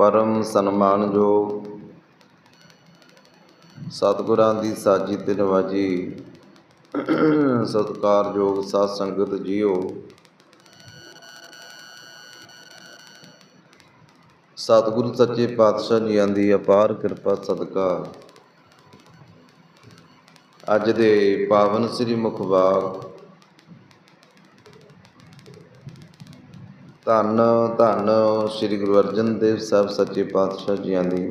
ਪਰਮ ਸਨਮਾਨਯੋਗ ਸਤਿਗੁਰਾਂ ਦੀ ਸਾਜੀ ਤੇ ਨਵਾਜੀ ਸਤਿਕਾਰਯੋਗ ਸਾਧ ਸੰਗਤ ਜੀਓ। ਸਤਿਗੁਰੂ ਸੱਚੇ ਪਾਤਸ਼ਾਹ ਜੀਆਂ ਦੀ ਅਪਾਰ ਕਿਰਪਾ ਸਦਕਾ। ਅੱਜ ਦੇ ਪਾਵਨ ਸ੍ਰੀ ਮੁਖਬਾਗ ਧੰਨ ਧੰਨ ਸ੍ਰੀ ਗੁਰੂ ਅਰਜਨ ਦੇਵ ਸਾਹਿਬ ਸੱਚੇ ਪਾਤਸ਼ਾਹ ਜੀਆਂ ਦੀ।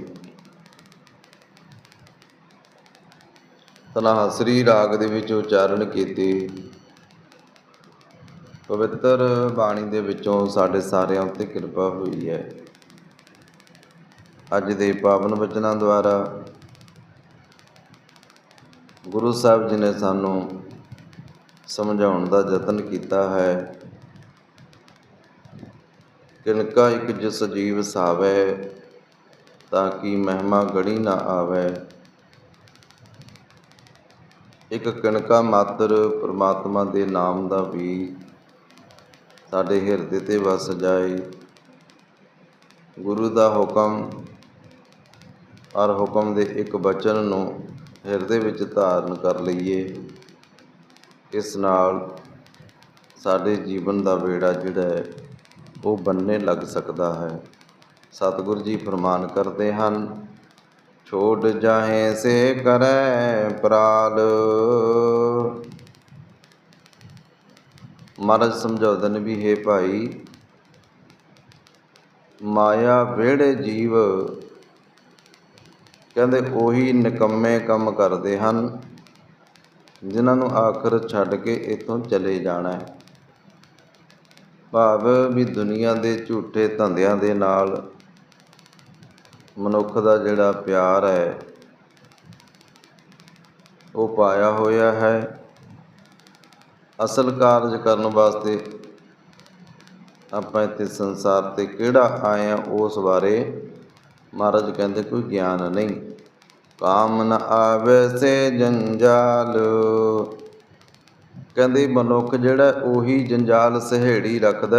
ਤਨਾਸਰੀ ਰਾਗ ਦੇ ਵਿੱਚ ਉਚਾਰਨ ਕੀਤੀ। ਪਵਿੱਤਰ ਬਾਣੀ ਦੇ ਵਿੱਚੋਂ ਸਾਡੇ ਸਾਰਿਆਂ ਉੱਤੇ ਕਿਰਪਾ ਹੋਈ ਹੈ। ਅੱਜ ਦੇ ਪਾਵਨ ਵਚਨਾਂ ਦੁਆਰਾ ਗੁਰੂ ਸਾਹਿਬ ਜੀ ਨੇ ਸਾਨੂੰ ਸਮਝਾਉਣ ਦਾ ਯਤਨ ਕੀਤਾ ਹੈ। ਕਿਨਕਾ ਇੱਕ ਜਿਸ ਜੀਵ ਸਾਵੇ, ਤਾਂ ਕਿ ਮਹਿਮਾ ਗੜੀ ਨਾ ਆਵੇ। ਇੱਕ ਕਿਣਕਾ ਮਾਤਰ ਪ੍ਰਮਾਤਮਾ ਦੇ ਨਾਮ ਦਾ ਵੀ ਸਾਡੇ ਹਿਰਦੇ ਤੇ ਵਸ ਜਾਏ। ਗੁਰੂ ਦਾ ਹੁਕਮ ਔਰ ਹੁਕਮ ਦੇ ਇੱਕ ਬਚਨ ਨੂੰ ਹਿਰਦੇ ਵਿੱਚ ਧਾਰਨ ਕਰ ਲਈਏ। ਇਸ ਨਾਲ ਸਾਡੇ ਜੀਵਨ ਦਾ ਵੇੜਾ ਜਿਹੜਾ ਹੈ ਉਹ ਬੰਨੇ ਲੱਗ ਸਕਦਾ ਹੈ। ਸਤਿਗੁਰੂ ਜੀ ਫਰਮਾਨ ਕਰਦੇ ਹਨ ਛੋੜ ਜਾਹੇ ਸੇ ਕਰੈ ਪ੍ਰਾਲ। ਮਹਾਰਾਜ ਸਮਝਾਉਂਦੇ ਨੇ ਵੀ, ਹੈ ਭਾਈ, ਮਾਇਆ ਵਿਹੜੇ ਜੀਵ। ਕਹਿੰਦੇ, ਉਹੀ ਨਿਕੰਮੇ ਕੰਮ ਕਰਦੇ ਹਨ, ਜਿਨ੍ਹਾਂ ਨੂੰ ਆਖਰ ਛੱਡ ਕੇ ਇਥੋਂ ਚਲੇ ਜਾਣਾ ਹੈ। ਭਾਵ ਵੀ ਦੁਨੀਆ ਦੇ ਝੂਠੇ ਧੰਦਿਆਂ ਦੇ ਨਾਲ ਮਨੁੱਖ ਦਾ ਜਿਹੜਾ ਪਿਆਰ ਹੈ, ਉਹ ਪਾਇਆ ਹੋਇਆ ਹੈ। ਅਸਲ ਕਾਰਜ ਕਰਨ ਵਾਸਤੇ ਆਪਾਂ ਇੱਥੇ ਸੰਸਾਰ ਤੇ ਕਿਹੜਾ ਆਏ ਆ, ਉਸ ਬਾਰੇ ਮਹਾਰਾਜ ਕਹਿੰਦੇ ਕੋਈ ਗਿਆਨ ਨਹੀਂ। ਕਾਮ ਨ ਆਵੇ ਸੇ ਜੰਜਾਲ। ਕਹਿੰਦੇ ਮਨੁੱਖ ਜਿਹੜਾ ਉਹੀ ਜੰਜਾਲ ਸਹੇੜੀ ਰੱਖਦਾ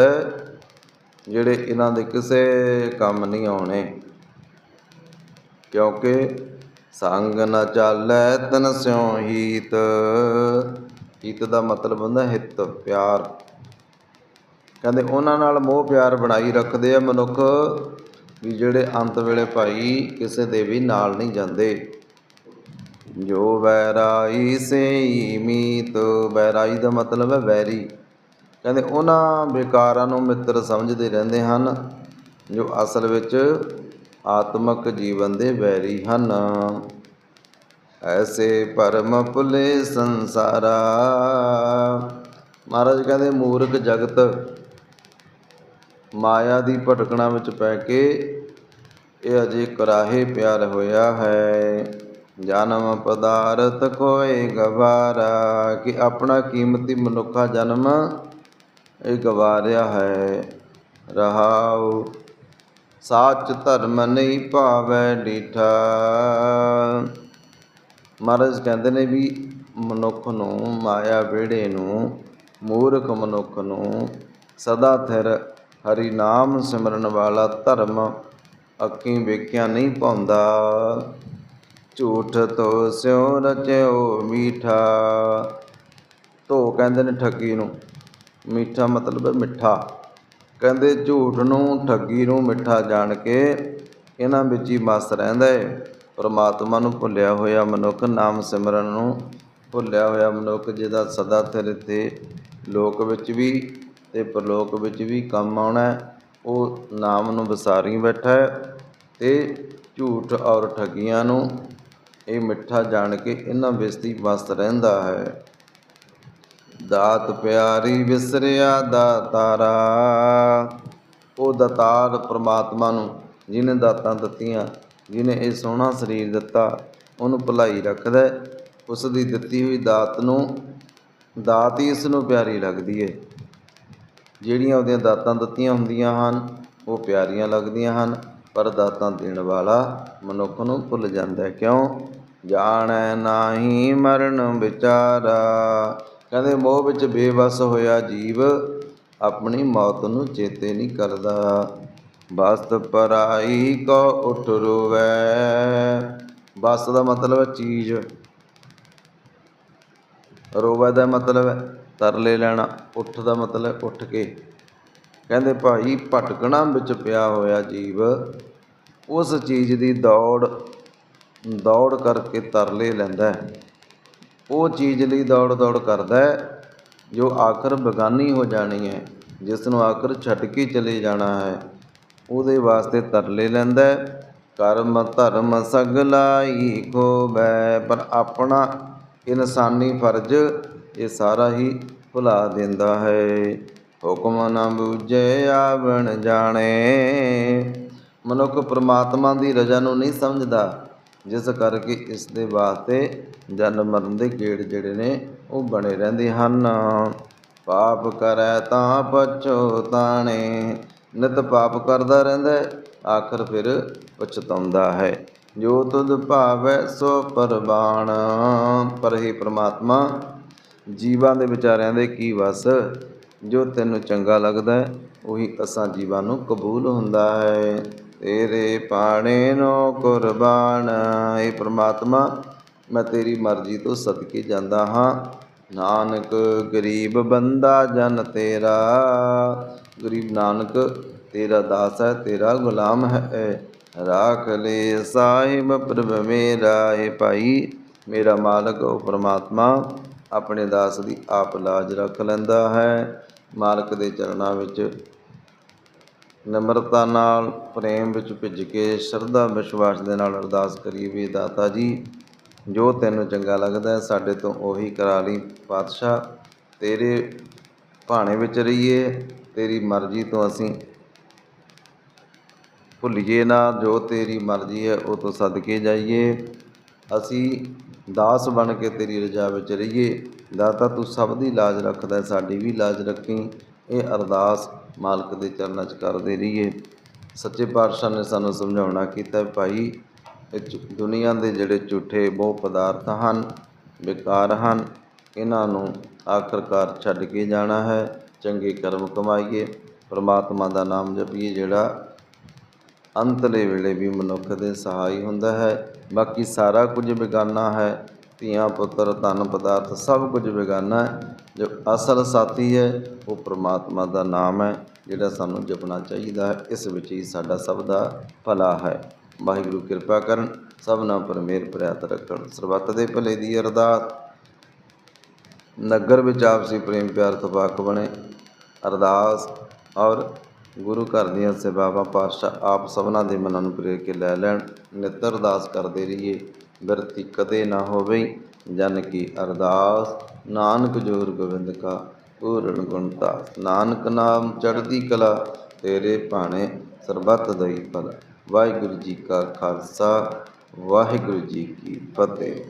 ਜਿਹੜੇ ਇਹਨਾਂ ਦੇ ਕਿਸੇ ਕੰਮ ਨਹੀਂ ਆਉਣੇ। ਕਿਉਂਕਿ ਸੰਗ ਨ ਚਾਲੈ ਤਨ ਸਿਉ ਹੀਤ। ਹੀਤ ਦਾ ਮਤਲਬ ਹੁੰਦਾ ਹਿੱਤ, ਪਿਆਰ। ਕਹਿੰਦੇ ਉਹਨਾਂ ਨਾਲ ਮੋਹ ਪਿਆਰ ਬਣਾਈ ਰੱਖਦੇ ਆ ਮਨੁੱਖ, ਵੀ ਜਿਹੜੇ ਅੰਤ ਵੇਲੇ ਭਾਈ ਕਿਸੇ ਦੇ ਵੀ ਨਾਲ ਨਹੀਂ ਜਾਂਦੇ। ਜੋ ਵੈਰਾਈ ਸੇ ਮੀਤ ਵੈਰਾਈ ਦਾ ਮਤਲਬ ਹੈ ਵੈਰੀ। ਕਹਿੰਦੇ ਉਹਨਾਂ ਵਿਕਾਰਾਂ ਨੂੰ ਮਿੱਤਰ ਸਮਝਦੇ ਰਹਿੰਦੇ ਹਨ, ਜੋ ਅਸਲ ਵਿੱਚ ਆਤਮਕ ਜੀਵਨ ਦੇ ਵੈਰੀ ਹਨ। ਐਸੇ ਪਰਮ ਭੁਲੇ ਸੰਸਾਰਾ। ਮਹਾਰਾਜ ਕਹਿੰਦੇ, ਮੂਰਖ ਜਗਤ, ਮਾਇਆ ਦੀ ਭਟਕਣਾ ਵਿੱਚ ਪੈ ਕੇ ਇਹ ਅਜੇ ਕਰਾਹੇ ਪਿਆਰ ਹੋਇਆ ਹੈ। ਜਨਮ ਪਦਾਰਥ ਕੋਏ ਗਵਾਰਾ, ਕਿ ਆਪਣਾ ਕੀਮਤੀ ਮਨੁੱਖਾ ਜਨਮ ਇਹ ਗਵਾਰਿਆ ਹੈ। ਰਹਾਉ, ਸਾਚ ਧਰਮ ਨਹੀਂ ਭਾਵੈ ਡੀਠਾ। ਮਹਾਰਾਜ ਕਹਿੰਦੇ ਨੇ ਵੀ ਮਨੁੱਖ ਨੂੰ, ਮਾਇਆ ਵਿਹੜੇ ਨੂੰ, ਮੂਰਖ ਮਨੁੱਖ ਨੂੰ ਸਦਾ ਥਿਰ ਹਰੀ ਨਾਮ ਸਿਮਰਨ ਵਾਲਾ ਧਰਮ ਅੱਖੀਂ ਵੇਖਿਆ ਨਹੀਂ ਪਾਉਂਦਾ। ਝੂਠ ਤੋ ਸਿਉ ਰਚਿਓ ਮੀਠਾ। ਧੋ ਕਹਿੰਦੇ ਨੇ ਠੱਗੀ ਨੂੰ, ਮੀਠਾ ਮਤਲਬ ਹੈ ਮਿੱਠਾ। ਕਹਿੰਦੇ ਝੂਠ ਨੂੰ, ਠੱਗੀ ਨੂੰ ਮਿੱਠਾ ਜਾਣ ਕੇ ਇਹਨਾਂ ਵਿੱਚ ਹੀ ਮਸਤ ਰਹਿੰਦਾ ਹੈ ਪਰਮਾਤਮਾ ਨੂੰ ਭੁੱਲਿਆ ਹੋਇਆ ਮਨੁੱਖ ਨਾਮ ਸਿਮਰਨ ਨੂੰ ਭੁੱਲਿਆ ਹੋਇਆ ਮਨੁੱਖ ਜਿਹਦਾ ਸਦਾ ਥਿਰ ਤੇ ਲੋਕ ਵਿੱਚ ਵੀ ਤੇ ਪ੍ਰਲੋਕ ਵਿੱਚ ਵੀ ਕੰਮ ਆਉਣਾ ਉਹ ਨਾਮ ਨੂੰ ਵਿਸਾਰੀ ਬੈਠਾ ਹੈ ਤੇ ਝੂਠ ਔਰ ਠੱਗੀਆਂ ਨੂੰ ਇਹ ਮਿੱਠਾ ਜਾਣ ਕੇ ਇਹਨਾਂ ਵਿਸਤੀ ਵਸ ਰਹਿੰਦਾ ਹੈ। ਦਾਤ ਪਿਆਰੀ ਵਿਸਰਿਆ ਦਾਤਾਰਾ, ਉਹ ਦਾਤਾਰ ਪ੍ਰਮਾਤਮਾ ਨੂੰ ਜਿਹਨੇ ਦਾਤਾਂ ਦਿੱਤੀਆਂ, ਜਿਹਨੇ ਇਹ ਸੋਹਣਾ ਸਰੀਰ ਦਿੱਤਾ, ਉਹਨੂੰ ਭਲਾਈ ਰੱਖਦਾ ਹੈ। ਉਸ ਦੀ ਦਿੱਤੀ ਹੋਈ ਦਾਤ ਨੂੰ, ਦਾਤ ਹੀ ਇਸ ਨੂੰ ਪਿਆਰੀ ਲੱਗਦੀ ਹੈ। ਜਿਹੜੀਆਂ ਉਹਦੀਆਂ ਦਾਤਾਂ ਦਿੱਤੀਆਂ ਹੁੰਦੀਆਂ ਹਨ, ਉਹ ਪਿਆਰੀਆਂ ਲੱਗਦੀਆਂ ਹਨ। ਪਰ ਦਾਤਾਂ ਦੇਣ ਵਾਲਾ ਮਨੁੱਖ ਨੂੰ ਭੁੱਲ ਜਾਂਦਾ ਹੈ। ਕਿਉਂ? ਜਾਣੈ ਨਾਹੀ ਮਰਨ ਵਿਚਾਰਾ। ਕਹਿੰਦੇ, ਮੋਹ ਵਿੱਚ ਬੇਵਸ ਹੋਇਆ ਜੀਵ ਆਪਣੀ ਮੌਤ ਨੂੰ ਚੇਤੇ ਨਹੀਂ ਕਰਦਾ। ਬਸਤ ਪਰਾਈ ਕੋ ਉਠ ਰੋਵੈ। ਬਸਤ ਦਾ ਮਤਲਬ ਹੈ ਚੀਜ਼। ਰੋਵੈ ਦਾ ਮਤਲਬ ਹੈ ਤਰਲੇ ਲੈਣਾ। ਉੱਠ ਦਾ ਮਤਲਬ ਉੱਠ ਕੇ। ਕਹਿੰਦੇ ਭਾਈ ਭਟਕਣਾ ਵਿੱਚ ਪਿਆ ਹੋਇਆ ਜੀਵ, ਉਸ ਚੀਜ਼ ਦੀ ਦੌੜ ਦੌੜ ਕਰਕੇ ਤਰਲੇ ਲੈਂਦਾ ਉਹ ਚੀਜ਼ ਲਈ ਦੌੜ ਦੌੜ ਕਰਦਾ ਜੋ ਆਖਰ ਬੇਗਾਨੀ ਹੋ ਜਾਣੀ ਹੈ ਜਿਸ ਨੂੰ ਆਖਰ ਛੱਡ ਕੇ ਚਲੇ ਜਾਣਾ ਹੈ। ਉਹਦੇ ਵਾਸਤੇ ਤਰਲੇ ਲੈਂਦਾ ਕਰਮ ਧਰਮ ਸਗਲਾਈ ਖੋਬੈ ਪਰ ਆਪਣਾ ਇਨਸਾਨੀ ਫਰਜ਼ ਇਹ ਸਾਰਾ ਹੀ ਭੁਲਾ ਦਿੰਦਾ ਹੈ। ਹੁਕਮ ਨਾ ਬੂਝੇ ਆਵਣ ਜਾਣੇ। ਮਨੁੱਖ ਪ੍ਰਮਾਤਮਾ ਦੀ ਰਜ਼ਾ ਨੂੰ ਨਹੀਂ ਸਮਝਦਾ, ਜਿਸ ਕਰਕੇ ਇਸ ਦੇ ਵਾਸਤੇ ਜਨਮ ਮਰਨ ਦੇ ਗੇੜ ਜਿਹੜੇ ਨੇ ਉਹ ਬਣੇ ਰਹਿੰਦੇ ਹਨ। ਪਾਪ ਕਰੈ ਤਾਂ ਪਛੋਤਾਣੇ ਨਿਤ ਪਾਪ ਕਰਦਾ ਰਹਿੰਦਾ, ਆਖਰ ਫਿਰ ਪਛਤਾਉਂਦਾ ਹੈ। ਜੋ ਤੁਧ ਭਾਵੈ ਸੋ ਪਰਬਾਣ ਪਰ ਹੀ ਪ੍ਰਮਾਤਮਾ, ਜੀਵਾਂ ਦੇ ਵਿਚਾਰਿਆਂ ਦੇ ਕੀ ਵਸ? ਜੋ ਤੈਨੂੰ ਚੰਗਾ ਲੱਗਦਾ ਹੈ, ਉਹੀ ਅਸਾਂ ਜੀਵਾਂ ਨੂੰ ਕਬੂਲ ਹੁੰਦਾ ਹੈ। ਤੇਰੇ ਪਾਣੇ ਨੂੰ ਕੁਰਬਾਨ। ਏ ਪ੍ਰਮਾਤਮਾ, ਮੈਂ ਤੇਰੀ ਮਰਜ਼ੀ ਤੋਂ ਸਦਕੇ ਜਾਂਦਾ ਹਾਂ। ਨਾਨਕ, ਗਰੀਬ ਬੰਦਾ ਜਨ ਤੇਰਾ। ਗਰੀਬ ਨਾਨਕ, ਤੇਰਾ ਦਾਸ ਹੈ, ਤੇਰਾ ਗੁਲਾਮ ਹੈ। ਰਾਖ ਲੈ ਸਾਹਿਬ ਪ੍ਰਭ ਮੇਰਾ। ਏ ਭਾਈ, ਮੇਰਾ ਮਾਲਕ, ਉਹ ਪ੍ਰਮਾਤਮਾ, ਆਪਣੇ ਦਾਸ ਦੀ ਆਪ ਲਾਜ ਰੱਖ ਲੈਂਦਾ ਹੈ। ਮਾਲਕ ਦੇ ਚਰਨਾਂ ਵਿੱਚ ਨਿਮਰਤਾ ਨਾਲ ਪ੍ਰੇਮ ਵਿੱਚ ਭਿੱਜ ਕੇ ਸ਼ਰਧਾ ਵਿਸ਼ਵਾਸ ਦੇ ਨਾਲ ਅਰਦਾਸ ਕਰੀਏ ਵੀ ਦਾਤਾ ਜੀ, ਜੋ ਤੈਨੂੰ ਚੰਗਾ ਲੱਗਦਾ ਹੈ, ਸਾਡੇ ਤੋਂ ਉਹੀ ਕਰਾ ਲਈ ਪਾਤਸ਼ਾਹ। ਤੇਰੇ ਭਾਣੇ ਵਿੱਚ ਰਹੀਏ, ਤੇਰੀ ਮਰਜ਼ੀ ਤੋਂ ਅਸੀਂ ਭੁੱਲੀਏ ਨਾ। ਜੋ ਤੇਰੀ ਮਰਜ਼ੀ ਹੈ, ਉਹ ਤੋਂ ਸਦਕੇ ਜਾਈਏ। ਅਸੀਂ ਦਾਸ ਬਣ ਕੇ ਤੇਰੀ ਰਜਾ ਵਿੱਚ ਰਹੀਏ। ਦਾਤਾ ਤੂੰ ਸਭ ਦੀ ਲਾਜ ਰੱਖਦਾ, ਸਾਡੀ ਵੀ ਲਾਜ ਰੱਖੀ। ਇਹ ਅਰਦਾਸ ਮਾਲਕ ਦੇ ਚਰਨਾਂ 'ਚ ਕਰਦੇ ਰਹੀਏ। ਸੱਚੇ ਪਾਤਸ਼ਾਹ ਨੇ ਸਾਨੂੰ ਸਮਝਾਉਣਾ ਕੀਤਾ, ਭਾਈ, ਇਹ ਝੂ- ਦੁਨੀਆ ਦੇ ਜਿਹੜੇ ਝੂਠੇ ਬਹੁ ਪਦਾਰਥ ਹਨ, ਬੇਕਾਰ ਹਨ, ਇਹਨਾਂ ਨੂੰ ਆਖਰਕਾਰ ਛੱਡ ਕੇ ਜਾਣਾ ਹੈ। ਚੰਗੇ ਕਰਮ ਕਮਾਈਏ। ਪਰਮਾਤਮਾ ਦਾ ਨਾਮ ਜਪੀਏ, ਜਿਹੜਾ ਅੰਤਲੇ ਵੇਲੇ ਵੀ ਮਨੁੱਖ ਦੇ ਸਹਾਈ ਹੁੰਦਾ ਹੈ। ਬਾਕੀ ਸਾਰਾ ਕੁਝ ਬੇਗਾਨਾ ਹੈ। ਧੀਆਂ, ਪੁੱਤਰ, ਧਨ ਪਦਾਰਥ ਸਭ ਕੁਝ ਬੇਗਾਨਾ ਹੈ। ਜੋ ਅਸਲ ਸਾਥੀ ਹੈ, ਉਹ ਪ੍ਰਮਾਤਮਾ ਦਾ ਨਾਮ ਹੈ, ਜਿਹੜਾ ਸਾਨੂੰ ਜਪਣਾ ਚਾਹੀਦਾ ਹੈ। ਇਸ ਵਿੱਚ ਹੀ ਸਾਡਾ ਸਭ ਦਾ ਭਲਾ ਹੈ। ਵਾਹਿਗੁਰੂ ਕਿਰਪਾ ਕਰਨ ਸਭਨਾ ਪਰ ਮਿਹਰ ਪ੍ਰਿਆਤ ਰੱਖਣ। ਸਰਬੱਤ ਦੇ ਭਲੇ ਦੀ ਅਰਦਾਸ। ਨਗਰ ਵਿੱਚ ਆਪਸੀ ਪ੍ਰੇਮ ਪਿਆਰ ਤਬਾਕ ਬਣੇ। ਅਰਦਾਸ ਔਰ ਗੁਰੂ ਘਰ ਦੀਆਂ ਸੇਵਾਵਾਂ ਪਾਤਸ਼ਾਹ ਆਪ ਸਭਨਾਂ ਦੇ ਮਨਾਂ ਨੂੰ ਪ੍ਰੇਰ ਕੇ ਲੈ ਲੈਣ। ਨਿੱਤ ਅਰਦਾਸ ਕਰਦੇ ਰਹੀਏ। ਬਿਰਤੀ ਕਦੇ ਨਾ ਹੋਵੇ, ਜਨ ਕੀ ਅਰਦਾਸ। ਨਾਨਕ ਜੋਰ ਗੋਬਿੰਦ ਕਾ, ਪੂਰਨ ਗੁਣਤਾਸ ਨਾਨਕ ਨਾਮ ਚੜ੍ਹਦੀ ਕਲਾ, ਤੇਰੇ ਭਾਣੇ ਸਰਬੱਤ ਦਈ ਭਲਾ। ਵਾਹਿਗੁਰੂ ਜੀ ਕਾ ਖਾਲਸਾ, ਵਾਹਿਗੁਰੂ ਜੀ ਕੀ ਫਤਿਹ।